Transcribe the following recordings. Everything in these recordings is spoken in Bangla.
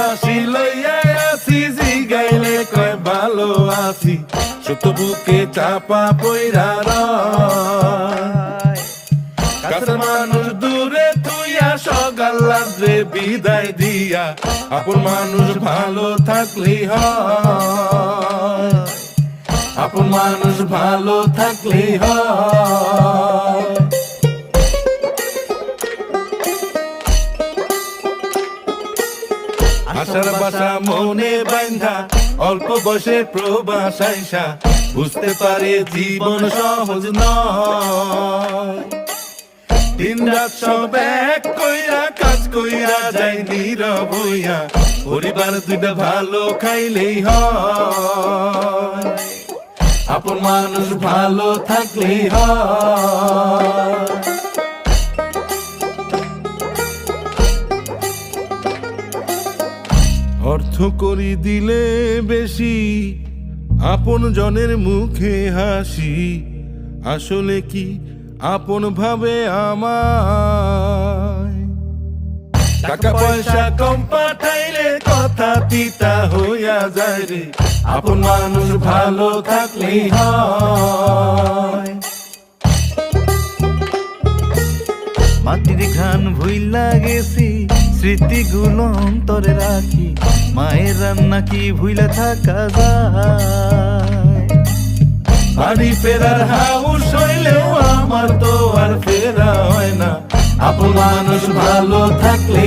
হাসি লইয়া আসি গাইলে কয়, ভালো আছি। সত্য বুকে চাপা পইরা কাছের মানুষ দূরে তুইয়া সকাল রাত্রে বিদায় দিয়া, আপন মানুষ ভালো থাকলি হ আপন মানুষ ভালো থাকলি হয়। আশার বাসা মনে বাইন্ধা অল্প বয়সে প্রবাস আইসা বুঝতে পারে জীবন সহজ নয়। দিন রাত সব এক কইরা, কাজ কইরা যাই নীরব হইয়া, পরিবার দুইটা ভালো খাইলেই হয়। আপন মানুষ ভালো থাকলেই হয়। অর্থ করি দিলে বেশি, আপন জনের মুখে হাসি। আসলে কি আপন ভাবে টাকা পয়সা কম পাঠাইলে কথা তিতা হইয়া যায় রে। আপন মানুষ ভালো থাকলেই হয়। মাটির ঘান ভুইলা স্মৃতিগুলো অন্তরে রাখি। মায়ের রান্না কি ভুইলা থাকা যায়? বাড়ি ফেরার হাউস হইলেও আমার তো আর ফেরা হয় না। আপন মানুষ ভালো থাকলে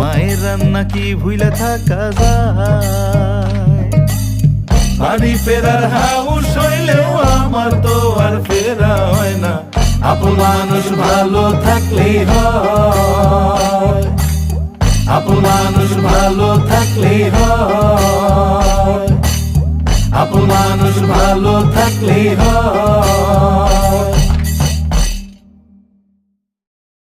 মায়ের রান্না কি ভুইলা থাকা যায়? বাড়ি ফেরার হাউস হইলেও আমার তো আর ফেরা হয় না। আপন মানুষ ভালো থাকলেই হয়। থাকলেই হয়।